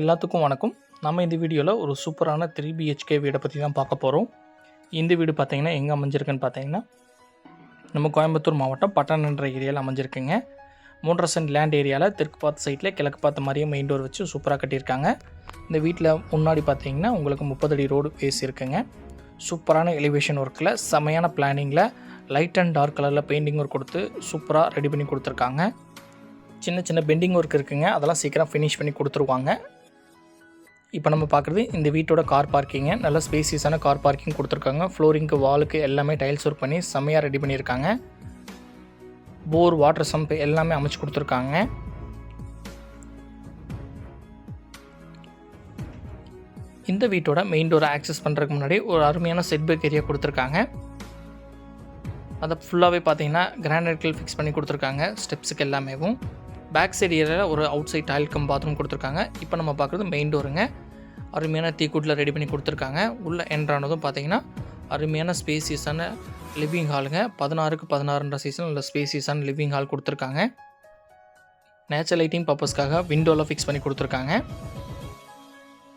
எல்லாத்துக்கும் வணக்கம். நம்ம இந்த வீடியோவில் ஒரு சூப்பரான த்ரீ பிஹெச்கே வீடை பற்றி தான் பார்க்க போகிறோம் இந்த வீடு பார்த்திங்கன்னா எங்கே அமைஞ்சிருக்குன்னு பார்த்தீங்கன்னா நம்ம கோயம்புத்தூர் மாவட்டம் பட்டணன்ற ஏரியாவில் அமைஞ்சிருக்குங்க. மூன்றரை சென்ட் லேண்ட் ஏரியாவில் தெற்கு பார்த்த சைட்டில் கிழக்கு பார்த்த மாதிரியே மெயின் டோர் வச்சு சூப்பராக கட்டியிருக்காங்க. இந்த வீட்டில் முன்னாடி பார்த்தீங்கன்னா உங்களுக்கு முப்பது அடி ரோடு பேஸ் இருக்குங்க. சூப்பரான எலிவேஷன் ஒர்க்கில் செமையான பிளானிங்கில் லைட் அண்ட் டார்க் கலரில் பெயிண்டிங் ஒர்க் கொடுத்து சூப்பராக ரெடி பண்ணி கொடுத்துருக்காங்க. சின்ன சின்ன பெண்டிங் ஒர்க் இருக்குங்க. அதெல்லாம் சீக்கிரம் ஃபினிஷ் பண்ணி கொடுத்துருவாங்க. இப்போ நம்ம பார்க்குறது இந்த வீட்டோட கார் பார்க்கிங்க நல்ல ஸ்பேசியஸான கார் பார்க்கிங் கொடுத்துருக்காங்க. ஃப்ளோரிங்க்கு வாலுக்கு எல்லாமே டைல்ஸ் ஒர்க் பண்ணி செம்மையாக ரெடி பண்ணியிருக்காங்க. போர் வாட்டர் சம்ப் எல்லாமே அமைச்சு கொடுத்துருக்காங்க. இந்த வீட்டோட மெயின் டோரை ஆக்சஸ் பண்ணுறதுக்கு முன்னாடி ஒரு அருமையான செட்பேக் ஏரியா கொடுத்துருக்காங்க. அதை ஃபுல்லாகவே பார்த்தீங்கன்னா கிரானைட்கள் ஃபிக்ஸ் பண்ணி கொடுத்துருக்காங்க. ஸ்டெப்ஸுக்கு எல்லாமேவும். பேக் சைடு ஏரியாவில் ஒரு outside toilet cum bathroom கொடுத்துருக்காங்க. இப்போ நம்ம பார்க்குறது மெயின் டோருங்க அருமையான தீக்கூட்டில் ரெடி பண்ணி கொடுத்துருக்காங்க. உள்ளே என்ட்ரானதும் பார்த்தீங்கன்னா அருமையான ஸ்பேசியஸான லிவிங் ஹாலுங்க. பதினாறுக்கு பதினாறுன்ற சீசன் உள்ள ஸ்பேசியஸான லிவிங் ஹால் கொடுத்துருக்காங்க. நேச்சர் லைட்டிங் பர்பஸ்க்காக விண்டோவில் ஃபிக்ஸ் பண்ணி கொடுத்துருக்காங்க.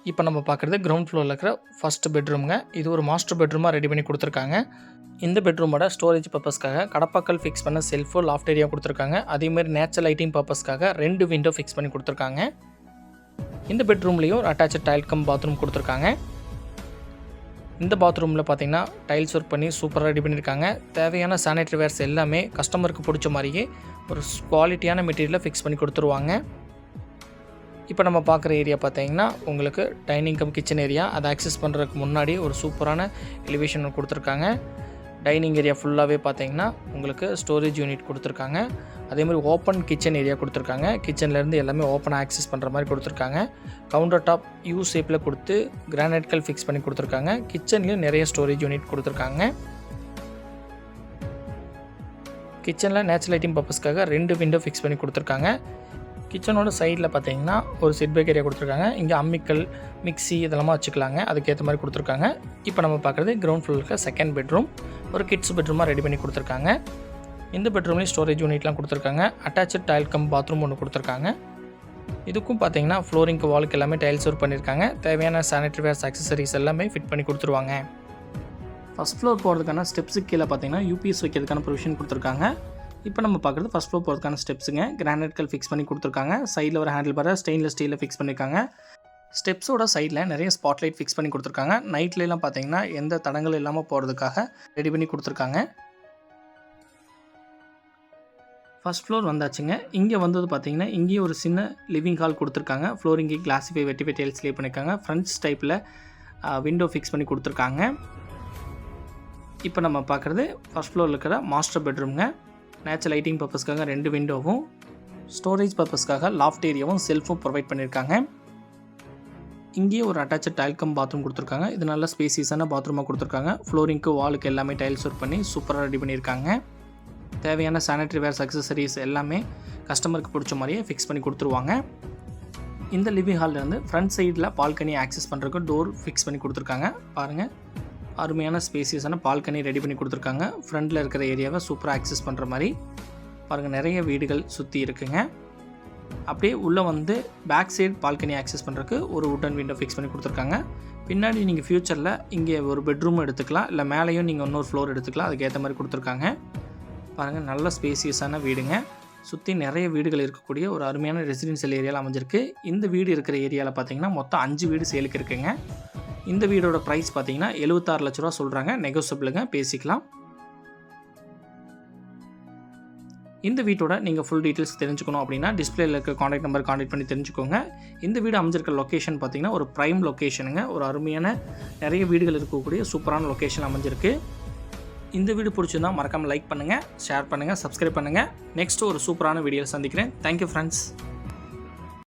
இப்போ நம்ம பார்க்குறது கிரவுண்ட் ஃப்ளோரில் இருக்கிற ஃபஸ்ட் பெட்ரூம்ங்க இது ஒரு மாஸ்டர் பெட்ரூமாக ரெடி பண்ணி கொடுத்துருக்காங்க. இந்த பெட்ரூமோட ஸ்டோரேஜ் பர்பஸ்க்காக கடப்பாக்கள் ஃபிக்ஸ் பண்ண செல்ஃபோ லாஃப்ட் ஏரியா கொடுத்துருக்காங்க. அதேமாதிரி நேச்சர் லைட்டிங் பர்பஸ்க்காக ரெண்டு விண்டோ ஃபிக்ஸ் பண்ணி கொடுத்துருக்காங்க. இந்த பெட்ரூம்லேயும் ஒரு அட்டாச் டைல் கம் பாத்ரூம் கொடுத்துருக்காங்க. இந்த பாத்ரூமில் பார்த்தீங்கன்னா டைல்ஸ் ஒர்க் பண்ணி சூப்பராக ரெடி பண்ணியிருக்காங்க தேவையான சானிடரி வேர்ஸ் எல்லாமே கஸ்டமருக்கு பிடிச்ச மாதிரியே ஒரு குவாலிட்டியான மெட்டீரியலை ஃபிக்ஸ் பண்ணி கொடுத்துருவாங்க. இப்போ நம்ம பார்க்குற ஏரியா பார்த்தீங்கன்னா உங்களுக்கு டைனிங் கம் கிச்சன் ஏரியா அதை ஆக்சஸ் பண்ணுறதுக்கு முன்னாடி ஒரு சூப்பரான எலிவேஷன் கொடுத்துருக்காங்க. டைனிங் ஏரியா ஃபுல்லாகவே பார்த்தீங்கன்னா உங்களுக்கு ஸ்டோரேஜ் யூனிட் கொடுத்துருக்காங்க. அதே மாதிரி ஓப்பன் கிச்சன் ஏரியா கொடுத்துருக்காங்க. கிச்சன்லேருந்து எல்லாமே ஓப்பன் ஆக்சஸ் பண்ணுற மாதிரி கொடுத்துருக்காங்க. கவுண்டர் டாப் யூ ஷேப்பில் கொடுத்து கிரானைட்கள் ஃபிக்ஸ் பண்ணி கொடுத்துருக்காங்க. கிச்சன்லேயும் நிறைய ஸ்டோரேஜ் யூனிட் கொடுத்துருக்காங்க. கிச்சனில் நேச்சுரல் லைட்டிங் பர்பஸ்க்காக ரெண்டு விண்டோ ஃபிக்ஸ் பண்ணி கொடுத்துருக்காங்க. கிச்சனோட சைடில் பார்த்தீங்கன்னா ஒரு செட் பேக் ஏரியா கொடுத்துருக்காங்க. இங்கே அம்மிக்கல் மிக்ஸி இதெல்லாம் வச்சுக்கலாங்க. அதுக்கேற்ற மாதிரி கொடுத்துருக்காங்க. இப்போ நம்ம பார்க்குறது கிரவுண்ட் ஃப்ளோரில் இருக்க செகண்ட் பெட்ரூம் ஒரு கிட்ஸ் பெட்ரூமாக ரெடி பண்ணி கொடுத்துருக்காங்க. இந்த பெட்ரூம்லேயும் ஸ்டோரேஜ் யூனிட்லாம் கொடுத்துருக்காங்க. அட்டாச்சு டைல் கம் பாத்ரூம் ஒன்று கொடுத்துருக்காங்க. இதுக்கும் பார்த்தீங்கன்னா ஃப்ளோரிங்க்கு வாலுக்கு எல்லாமே டைல்ஸ் ஒர்க் பண்ணியிருக்காங்க. தேவையான சானிட்டரி வேர்ஸ் அக்சசரிஸ் எல்லாமே ஃபிட் பண்ணி கொடுத்துருவாங்க. ஃபஸ்ட் ஃப்ளோர் போகிறதுக்கான ஸ்டெப்ஸுக்கு கீழே பார்த்தீங்கன்னா யூபிஎஸ் வைக்கிறதுக்கான ப்ரொவிஷன் கொடுத்துருக்காங்க. இப்போ நம்ம பார்க்குறது ஃபஸ்ட் ஃப்ளோர் போகிறதுக்கான ஸ்டெப்ஸுங்க கிரானைட்கள் ஃபிக்ஸ் பண்ணி கொடுத்துருக்காங்க. சைடில் ஒரு ஹேண்டில் பார. ஸ்டெயின்லெஸ் ஸ்டீலில் ஃபிக்ஸ் பண்ணியிருக்காங்க ஸ்டெப்ஸோட சைடில் நிறைய ஸ்பாட்லைட் ஃபிக்ஸ் பண்ணி கொடுத்துருக்காங்க. நைட்லலாம் பார்த்தீங்கன்னா எந்த தடங்கள் இல்லாமல் போகிறதுக்காக ரெடி பண்ணி கொடுத்துருக்காங்க. ஃபஸ்ட் ஃப்ளோர் வந்தாச்சுங்க. இங்கே வந்தது பார்த்தீங்கன்னா இங்கேயும் ஒரு சின்ன லிவிங் ஹால் கொடுத்துருக்காங்க. ஃப்ளோரிங்கி கிளாஸிஃபை வெட்டி வெட்டி லே பண்ணியிருக்காங்க ஃப்ரண்ட்ஸ் டைப்பில் விண்டோ ஃபிக்ஸ் பண்ணி கொடுத்துருக்காங்க. இப்போ நம்ம பார்க்குறது ஃபஸ்ட் ஃப்ளோரில் இருக்கிற மாஸ்டர் பெட்ரூம்ங்க நேச்சுரல் லைட்டிங் பர்பஸ்க்காக ரெண்டு விண்டோவும் ஸ்டோரேஜ் பர்பஸ்க்காக லாஃப்ட் ஏரியாவும் செல்ஃபும் ப்ரொவைட் பண்ணியிருக்காங்க இங்கேயே ஒரு அட்டாச்சு டைல்கம் பாத்ரூம் கொடுத்துருக்காங்க. இது நல்ல ஸ்பேசியஸான பாத்ரூமாக கொடுத்துருக்காங்க. ஃப்ளோரிங்க்கு வாலுக்கு எல்லாமே டைல்ஸ் ஒர்க் பண்ணி சூப்பராக ரெடி பண்ணியிருக்காங்க தேவையான சானிட்டரி வேர்ஸ் அக்சசரிஸ் எல்லாமே கஸ்டமருக்கு பிடிச்ச மாதிரியே ஃபிக்ஸ் பண்ணி கொடுத்துருவாங்க. இந்த லிவிங் ஹாலில் வந்து ஃப்ரண்ட் சைடில் பால்கனி ஆக்சஸ் பண்ணுறதுக்கு டோர் ஃபிக்ஸ் பண்ணி கொடுத்துருக்காங்க. பாருங்கள் அருமையான ஸ்பேசியஸான பால்கனி ரெடி பண்ணி கொடுத்துருக்காங்க. ஃப்ரண்டில் இருக்கிற ஏரியாவை சூப்பராக ஆக்சஸ் பண்ணுற மாதிரி. பாருங்கள் நிறைய வீடுகள் சுற்றி இருக்குங்க. அப்படியே உள்ளே வந்து பேக் சைடு பால்கனி ஆக்சஸ் பண்ணுறதுக்கு ஒரு உட்டன் விண்டோ ஃபிக்ஸ் பண்ணி கொடுத்துருக்காங்க. பின்னாடி நீங்கள் ஃப்யூச்சரில் இங்கே ஒரு பெட்ரூம் எடுத்துக்கலாம். இல்லை மேலேயும் நீங்கள் இன்னொரு ஃப்ளோர் எடுத்துக்கலாம். அதுக்கேற்ற மாதிரி கொடுத்துருக்காங்க. பாருங்கள் நல்ல ஸ்பேசியஸான வீடுங்க. சுற்றி நிறைய வீடுகள் இருக்கக்கூடிய ஒரு அருமையான ரெசிடென்சியல் ஏரியாவில் அமைஞ்சிருக்கு. இந்த வீடு இருக்கிற ஏரியாவில் பார்த்தீங்கன்னா மொத்தம் அஞ்சு வீடு சேலுக்கு இருக்குங்க. இந்த வீடோட ப்ரைஸ் பார்த்தீங்கன்னா எழுபத்தாறு லட்ச ரூபா சொல்கிறாங்க நெகோசியபிளுங்க பேசிக்கலாம். இந்த வீட்டோட நீங்கள் ஃபுல் டீட்டெயில்ஸ் தெரிஞ்சுக்கணும் அப்படின்னா டிஸ்பிளேல இருக்க காண்டாக்ட் நம்பர் காண்டாக்ட் பண்ணி தெரிஞ்சுக்கோங்க. இந்த வீடு அமைஞ்சிருக்க லொக்கேஷன் பார்த்தீங்கன்னா ஒரு ப்ரைம் லொக்கேஷனுங்க ஒரு அருமையான நிறைய வீடுகள் இருக்கக்கூடிய சூப்பரான லொக்கேஷன் அமைஞ்சிருக்கு. இந்த வீடு பிடிச்சிருந்தா மறக்காமல் லைக் பண்ணுங்கள் ஷேர் பண்ணுங்கள் சப்ஸ்கிரைப் பண்ணுங்கள் நெக்ஸ்ட் ஒரு சூப்பரான வீடியோ சந்திக்கிறேன். Thank you friends